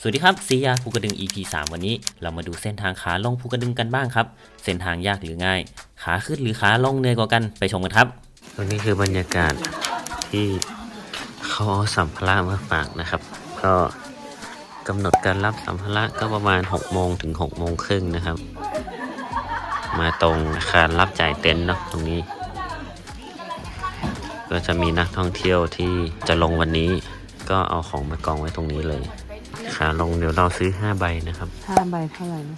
สวัสดีครับซียาภูกระดึง EP 3 วันนี้ เรามาดูเส้นทางขาลงภูกระดึงกันบ้างครับ เส้นทางยากหรือง่าย ขาขึ้นหรือขาลงเหนื่อยกว่ากันไปชมกันครับตรงนี้คือบรรยากาศที่เขาเอาสัมภาระมาฝากนะครับ ก็กำหนดการรับสัมภาระก็ประมาณ6โมงถึง6โมงครึ่งนะครับ มาตรงอาคารรับจ่ายเต็นท์เนาะตรงนี้ ก็จะมีนักท่องเที่ยวที่จะลงวันนี้ ก็เอาของมากองไว้ตรงนี้เลย ขาลงเดี๋ยวเราซื้อ5ใบนะครับห้าใบเท่าไหร่นะ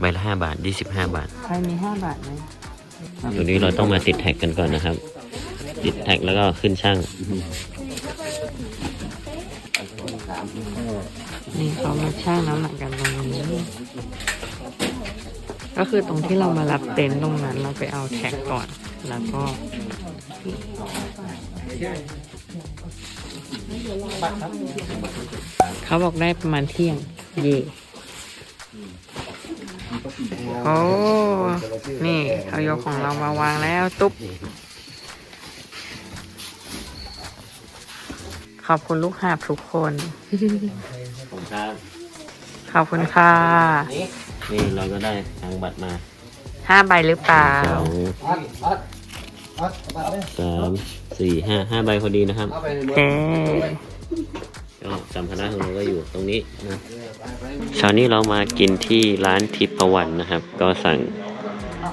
ใบละ5บาท25บาทใครมีห้าบาทไหมตรงนี้เราต้องมาติดแท็กกันก่อนนะครับ ติดแท็กแล้วก็ขึ้นช่าง นี่เขามาชั่งน้ำหนักกันตรงนี้ ก็คือตรงที่เรามารับเต็นท์ตรงนั้นเราไปเอาแท็กก่อน แล้วก็ เขาบอกได้ประมาณเที่ยง เย่โอ้ นี่เขายกของเรามาวางแล้วตุ๊บ ขอบคุณลูกหาบทุกคน ผมครับขอบคุณค่ะนี่เราก็ได้ทางบัตรมาห้าใบหรือเปล่าสองสาม สี่ห้าห้าใบพอดีนะครับโอเคก็สัมภาระของเราก็อยู่ตรงนี้นะเช้านี้เรามากินที่ร้านทิพวรรณนะครับ ก็สั่ง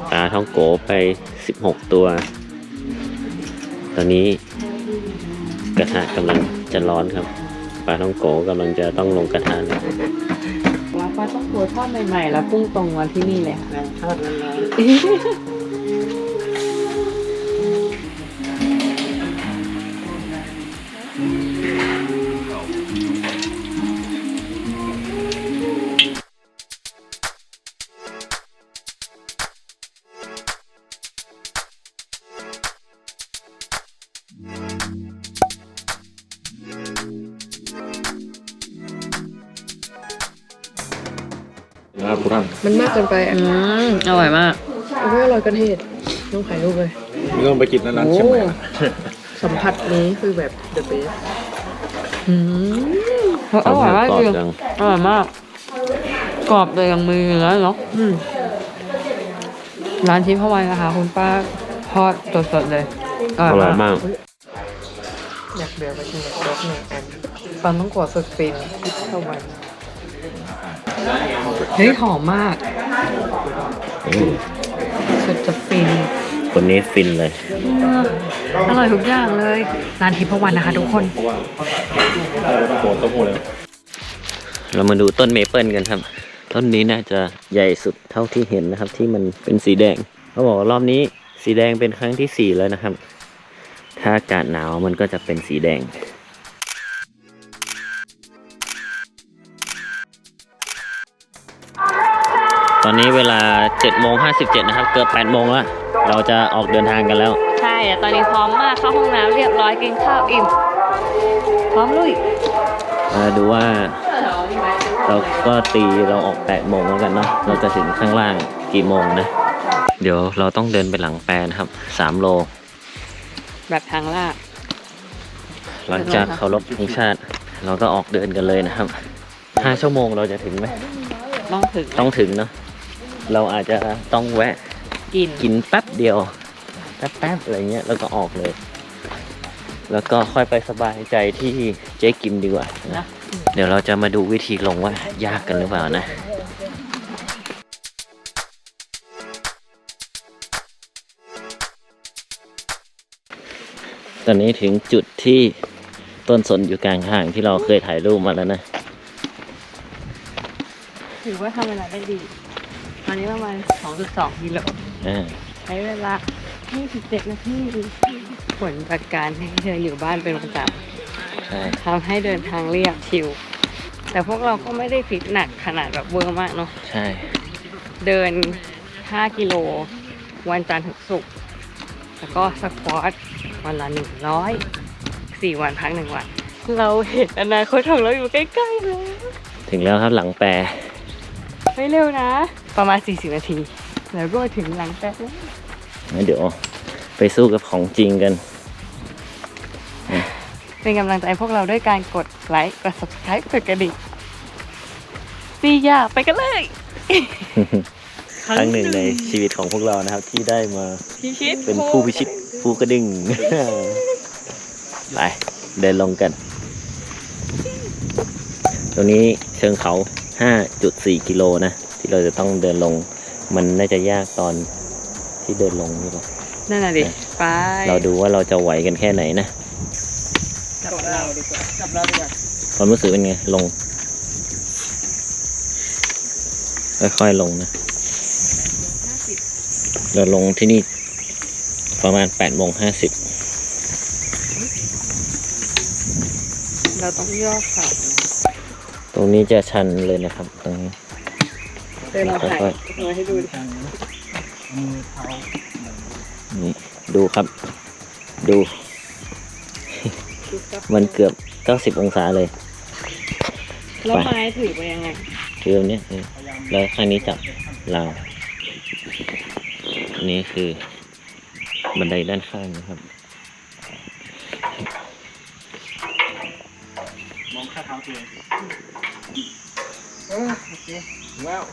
ปลาท่องโกไป16ตัว ตอนนี้กระทะกำลังจะร้อนครับปลาท่องโกกำลังจะต้องลงกระทะแล้วแล้วปลาต้องตัวทอดใหม่ๆ แล้วพุ่งตรงมาที่นี่เลยค่ะทอดร้อน มันมากเกินไปอะอืมอร่อยมากเอาไว้อร่อยกันเทศต้องถ่ายรูปเลยไม่ต้องไปกินร้านโอ้เชียงใหม่นะสัมผัสนี้คือแบบ the best อืมอร่อยมากกรอบจริงจังอร่อยมาก กรอบแต่ยังมีเนื้อเนาะอืมร้านทิพย์พวันนะคะ คุณป้าทอดสดๆเลยอร่อยมากอยากเดือไปกินกับรสหนึ่งอันฟันต้องกดสุดฟินทิพย์พวัน เฮ้ยหอมมากอืมสุดจะฟินคนนี้ฟินเลย อร่อยทุกอย่างเลยร้านทิพย์พวันนะคะทุกคนโกนเต้าหู้เลยเรามาดูต้นเมเปิลกันครับ ต้นนี้น่าจะใหญ่สุดเท่าที่เห็นนะครับ ที่มันเป็นสีแดงเขาบอกว่ารอบนี้สีแดงเป็นครั้งที่สี่แล้วนะครับ ถ้าอากาศหนาวมันก็จะเป็นสีแดง ตอนนี้เวลา7โมง57 นะครับ เกือบ8โมงแล้ว เราจะออกเดินทางกันแล้ว ใช่แต่ตอนนี้พร้อมมากเข้าห้องน้ำเรียบร้อยกินข้าวอิ่ม พร้อมลุยมาดูว่า เราก็ตีเราออก8โมงแล้วกันเนาะเราจะถึงข้างล่างกี่โมงนะ เดี๋ยวเราต้องเดินไปหลังแปรนะครับ3โล แบบทางลาดหลังจากเคารพธงชาติ เราก็ออกเดินกันเลยนะครับ 5 ชั่วโมงเราจะถึงไหม ต้องถึง ต้องถึงเนาะ เราอาจจะต้องแวะกินกินแป๊บเดียว แป๊บๆอะไรเงี้ยแล้วก็ออกเลย แล้วก็ค่อยไปสบายใจที่เจ๊กิมดีกว่านะนะเดี๋ยวเราจะมาดูวิธีลงว่ายากกันหรือเปล่านะตอนนี้ถึงจุดที่ต้นสนอยู่กลางทางที่เราเคยถ่ายรูปมาแล้วนะ ถือว่าทำเวลาได้ดีต อนนี้ประมาณ2.2กิโลอ่าใช้เวลา27นาทีผลจากการที่เธออยู่บ้านเป็นประจใช่ำทำให้เดินทางเรียบชิว แต่พวกเราก็ไม่ได้ฟิตหนักขนาดแบบเวอร์มากเนาะ ใช่เดิน 5 กิโล วันจันทร์ถึงศุกร์ แล้วก็สควอตวันละ 100 4 วันพักหนึ่งวัน เราเห็นอนาคตของเราอยู่ใกล้ๆแล้ว ถึงแล้วครับหลังแปร ไม่เร็วนะ ประมาณ 40 นาที แล้วก็ถึงหลังแป๊บแล้วงั้นเดี๋ยวไปสู้กับของจริงกัน เป็นกำลังใจให้พวกเราด้วยการกดไลค์ กด subscribe กดกระดิ่งสี่อย่างไปกันเลย ครั้งหนึ่งในชีวิตของพวกเรานะครับ ที่ได้มาพิชิตเป็นผู้พิชิตภูกระดึงไปเดินลงกัน ตรงนี้เชิงเขา 5.4 กิโลนะ ที่เราจะต้องเดินลง มันน่าจะยากตอนที่เดินลงนี่หรอนั่นน่ะดิไปเราดูว่าเราจะไหวกันแค่ไหนนะจับเราดีกว่าจับเราดีกว่าความรู้สึกเป็นไงลงค่อยๆลงนะเราลงที่นี่ประมาณ8โมง50เราต้องย่อเข่าตรงนี้จะชันเลยนะครับตรงนี้ เดินเราถ่ายค่อยมาให้ดูดินี่ดูครับ ดู มันเกือบ90องศาเลย แล้วไม้ถือไปยังไงคือแบบเนี้ยเออแล้วข้างนี้จับราวอันนี้คือ บันไดด้านข้างนะครับ มองข้าเท้าตัวเองเออโอเคว้าว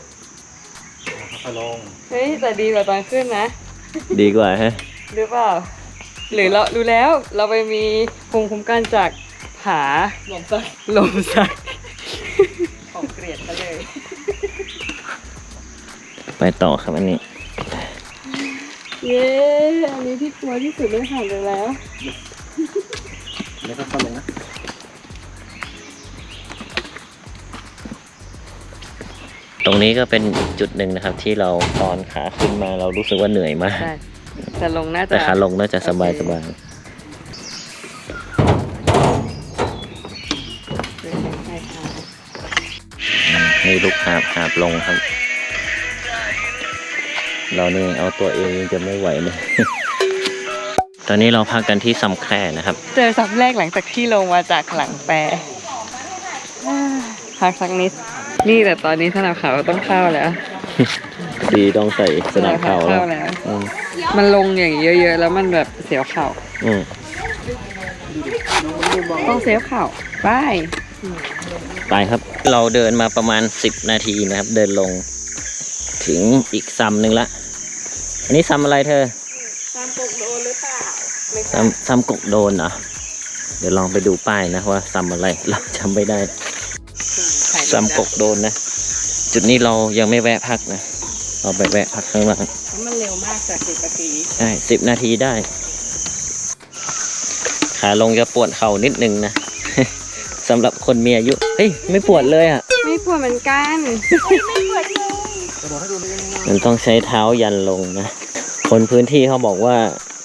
ค่อยๆลงเฮ้ยแต่ดีกว่าตอนขึ้นนะ ดีกว่าฮะ หรือเปล่า หรือเรารู้แล้วเราไปมีภูมิคุ้มกันจากผาลมซักลมซักของเกลียดเขาเลยไปต่อครับอันนี้ เย้อันนี้ที่กลัวที่สุดได้ผ่านไปแล้ว แล้วก็ค่อยๆลงนะ รงนี้ก็เป็นอีกจุดหนึ่งนะครับ ที่เราตอนขาขึ้นมาเรารู้สึกว่าเหนื่อยมากใช่แต่ลงน่าจะแต่ขาลงน่าจะสบายสบายใช่ค่ะนี่ลูกหาบหาบลงครับ เรานี่เอาตัวเองยังจะไม่ไหวเลย ตอนนี้เราพักกันที่ซำแคร่นะครับ เจอสับแรกหลังจากที่ลงมาจากหลังแปรอ่าพักสักนิด นี่แต่ตอนนี้สนามขาวต้องเข้าแล้วดีต้องใส่สนามเข่าเข้าแล้ว แล้ว อืมมันลงอย่างนี้เยอะๆ แล้วมันแบบเสียวเข่า อืมต้องเสียวเข่าไปไปครับ เราเดินมาประมาณ 10 นาทีนะครับ เดินลง ถึงอีกซัมหนึ่งละ อันนี้ซัมอะไรเธอตามปกโดนหรือเปล่าซัมซัมกกโดนเหรอ เดี๋ยวลองไปดูป้ายนะว่าซัมอะไร เราจำไม่ได้ ซัมกกโดนนะ จุดนี้เรายังไม่แวะพักนะ เราไปแวะพักข้างล่างมันเร็วมากจากสิบนาทีใช่สิบนาทีได้ ขาลงจะปวดเข่านิดนึงนะสำหรับคนมีอายุ เฮ้ย ไม่ปวดเลยอะ ไม่ปวดเหมือนกัน มันต้องใช้เท้ายันลงนะ คนพื้นที่เขาบอกว่า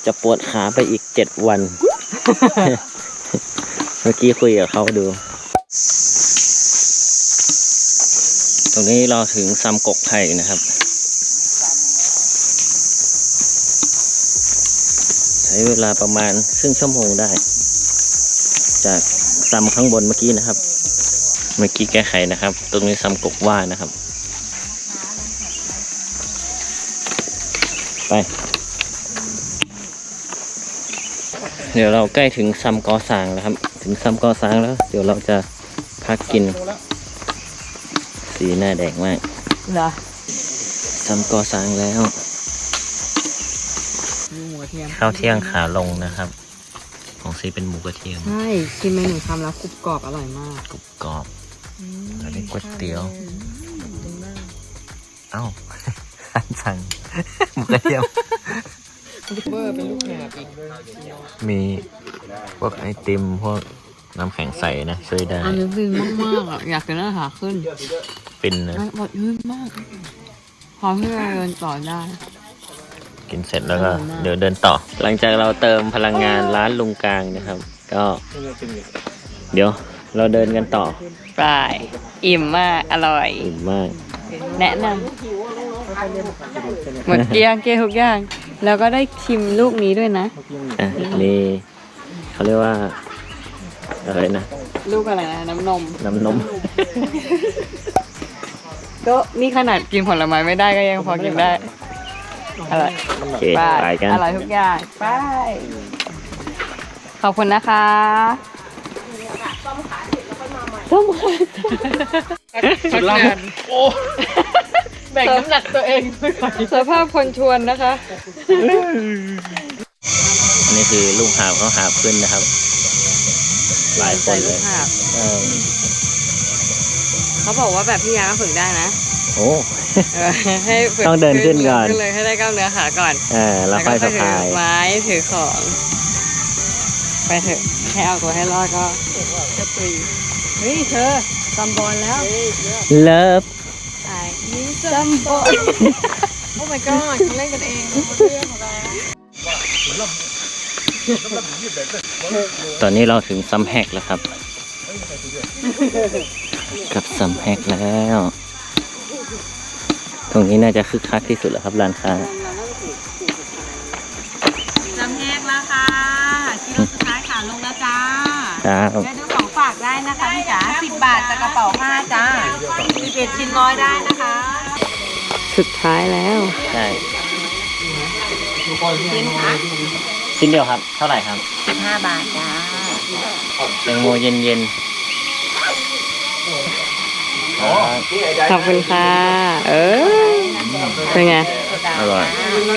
จะปวดขาไปอีกเจ็ดวัน เมื่อกี้คุยกับเขาดู ตรงนี้เราถึงซำกกไผ่นะครับ ใช้เวลาประมาณครึ่งชั่วโมงได้ จากซำข้างบนเมื่อกี้นะครับ เมื่อกี้แก้ไขนะครับ ตรงนี้ซำกกว่านะครับ ไป เดี๋ยวเราใกล้ถึงซัมกอซางแล้วครับ ถึงซัมกอซางแล้ว เดี๋ยวเราจะพักกิน สีหน้าแดงมากเหรอซัมกอซางแล้วมีหมูกระเทียมข้าวเที่ยงขาลงนะครับ ของซีเป็นหมูกระเทียมใช่กินไปหนึ่งคำแล้วกรุบกรอบอร่อยมากกรุบกรอบอันนี้ก๋วยเตี๋ยวเอ้าสั่งสั่งหมูกระเทียมเบอร์เป็นลูกแหบอีกมีพวกไอติมพวก น้ำแข็งใสนะช่วยได้ อันนี้ฟินมากๆอะอยากกินอาหารขึ้นฟินนะไม่หมดยืดมากพอที่เราเดินต่อได้ กินเสร็จแล้วก็อร่อยมากเดี๋ยวเดินต่อ หลังจากเราเติมพลังงานร้านลุงกลางนะครับ ก็ เดี๋ยวเราเดินกันต่อปลายอิ่มมาก อร่อย อิ่มมาก แนะนำหมดเกลี้ยงเกลี้ยงทุกอย่าง แล้วก็ได้ชิมลูกนี้ด้วยนะอะนี่เขาเรียกว่า อะไรนะ ลูกอะไรนะ น้ำนม น้ำนม ก็นี่ขนาดกินผลไม้ไม่ได้ก็ยังพอกินได้อร่อยโอเคไปไปกัน อร่อยทุกอย่างไปขอบคุณนะคะส้มขาส้มขาพักงานโอ้แบ่งน้ำหนักตัวเองสภาพคนชวนนะคะ อันนี้คือลูกหาบเขาหาบขึ้นนะครับ หลายคนเลยเออเขาบอกว่าแบบพี่ยาก็ฝึกได้นะโอ้ เออให้ฝึต้องเดินขึ้นก่อน ขึ้นเลยให้ได้กล้ามเนื้อขาก่อนเออแล้วค่อยสะถืพายไม้ถือของ ไปเถอะแค่เอาตัวให้รอดก็จะปรีเฮ้ยเธอตำบอลแล้ว เลิฟ ไอ้นี่ตำบอลโอ้ my god เขาเล่นกันเองเรื่องของเรา ตอนนี้เราถึงซัมแฮกแล้วครับ กับซัมแฮกแล้ว ตรงนี้น่าจะคึกคักที่สุดแล้วครับร้านค้าจำแยกแล้วค่ะกิโลสุดท้ายขาลงแล้วจ้าครับได้ดูของฝากได้นะคะพี่จ๋าสิบบาทจากกระเป๋าผ้าจ้าสิบเอ็ดชิ้นร้อยได้นะคะ สุดท้ายแล้ว ใช่ชิ้นค่ะ ชิ้นเดียวครับ เท่าไหร่ครับสิบห้าบาทจ้าแตงโมเย็นเย็นๆครับขอบคุณค่ะ เออเป็นไง อร่อย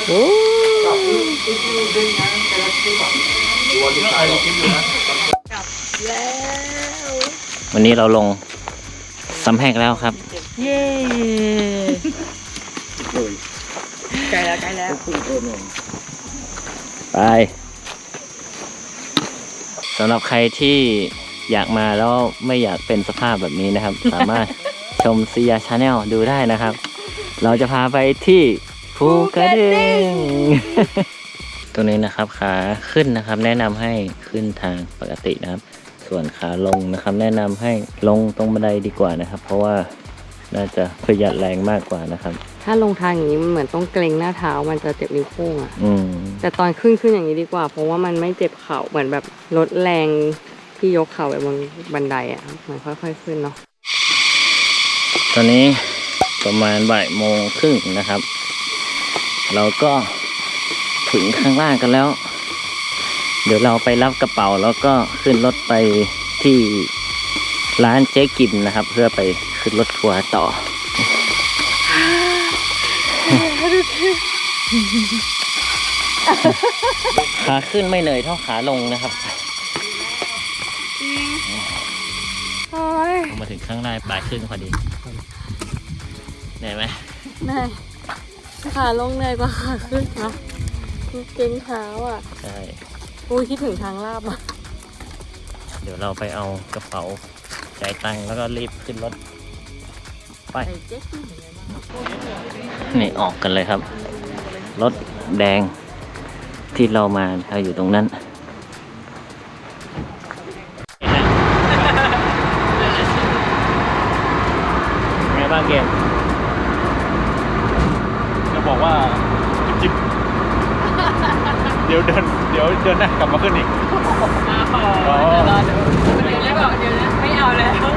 โอ้วันนี้เราลงซัมแฮกแล้วครับ เย้ใกล้แล้วใกล้แล้ว ไปสำหรับใครที่อยากมาแล้วไม่อยากเป็นสภาพแบบนี้นะครับ สามารถชมซียาชาแนลดูได้นะครับ เราจะพาไปที่ภูกระดึงตรงนี้นะครับขาขึ้นนะครับ แนะนำให้ขึ้นทางปกตินะครับ ส่วนขาลงนะครับ แนะนำให้ลงตรงบันไดดีกว่านะครับ เพราะว่าน่าจะประหยัดแรงมากกว่านะครับ ถ้าลงทางอย่างนี้มันเหมือนต้องเกรงหน้าเท้ามันจะเจ็บนิ้วโป้งอะอืมแต่ตอนขึ้นขึ้นอย่างนี้ดีกว่า เพราะว่ามันไม่เจ็บเข่าเหมือนแบบลดแรงที่ยกเข่าไปบนบันไดอะมันค่อยๆขึ้นเนาะตอนนี้ประมาณบ่ายโมงครึ่งนะครับ เราก็ถึงข้างล่างกันแล้ว เดี๋ยวเราไปรับกระเป๋าแล้วก็ขึ้นรถไปที่ร้านเจ๊กิมนะครับ เพื่อไปขึ้นรถทัวร์ต่อ ขาขึ้นไม่เหนื่อยเท่าขาลงนะครับ โอ้ยมาถึงข้างล่างบ่ายครึ่งพอดีเหนื่อยไหมเหนื่อยขาลงเหนื่อยกว่าขาขึ้นเนาะเกรงเท้าอะ ใช่อุ้ยคิดถึงทางลาบอะ เดี๋ยวเราไปเอากระเป๋าจ่ายตังค์แล้วก็รีบขึ้นรถ ไปไอ้เจ๊ก นี่ออกกันเลยครับ รถแดงที่เรามาเราอยู่ตรงนั้นไงบ้างเกมจะบอกว่าจิบๆเดี๋ยวเดินเดี๋ยวเดินหน้ากลับมาขึ้นอีกอ๋อเดี๋ยวแล้วบอกเดี๋ยวนะไม่เอาแล้วตรง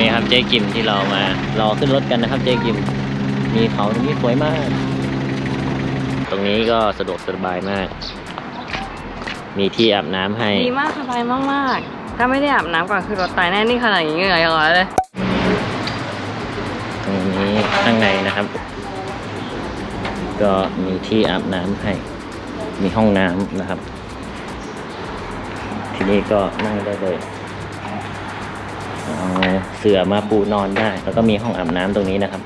นี้ครับเจ๊กิมที่เรามารอขึ้นรถกันนะครับ เจ๊กิม มีเขาตรงนี้สวยมาก ตรงนี้ก็สะดวกสบายมาก มีที่อาบน้ำให้ ดีมากสบายมากๆ ถ้าไม่ได้อาบน้ำก่อนคือรถตายแน่นี่ขนาดอย่างนี้เหงื่อยังร้อยเลย ตรงนี้ข้างในนะครับ ก็มีที่อาบน้ำให้ มีห้องน้ำนะครับ ทีนี้ก็นั่งได้เลย เอาเสื่อมาปูนอนได้ แล้วก็มีห้องอาบน้ำตรงนี้นะครับ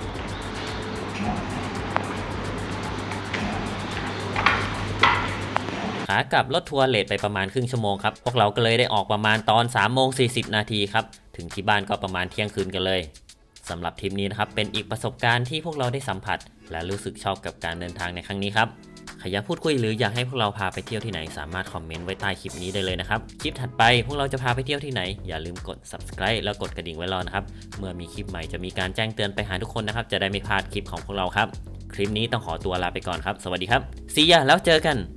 ขากลับรถทัวร์เลทไปประมาณครึ่งชั่วโมงครับ พวกเราก็เลยได้ออกประมาณตอน3โมง40นาทีครับ ถึงที่บ้านก็ประมาณเที่ยงคืนกันเลยสำหรับทริปนี้นะครับ เป็นอีกประสบการณ์ที่พวกเราได้สัมผัส และรู้สึกชอบกับการเดินทางในครั้งนี้ครับ ใครอยากพูดคุยหรืออยากให้พวกเราพาไปเที่ยวที่ไหน สามารถคอมเมนต์ไว้ใต้คลิปนี้ได้เลยนะครับ คลิปถัดไปพวกเราจะพาไปเที่ยวที่ไหน อย่าลืมกด subscribe แล้วกดกระดิ่งไว้รอนะครับ เมื่อมีคลิปใหม่จะมีการแจ้งเตือนไปหาทุกคนนะครับ จะได้ไม่พลาดคลิปของพวกเราครับ คลิปนี้ต้องขอตัวลาไปก่อนครับ สวัสดีครับซียาแล้วเจอกัน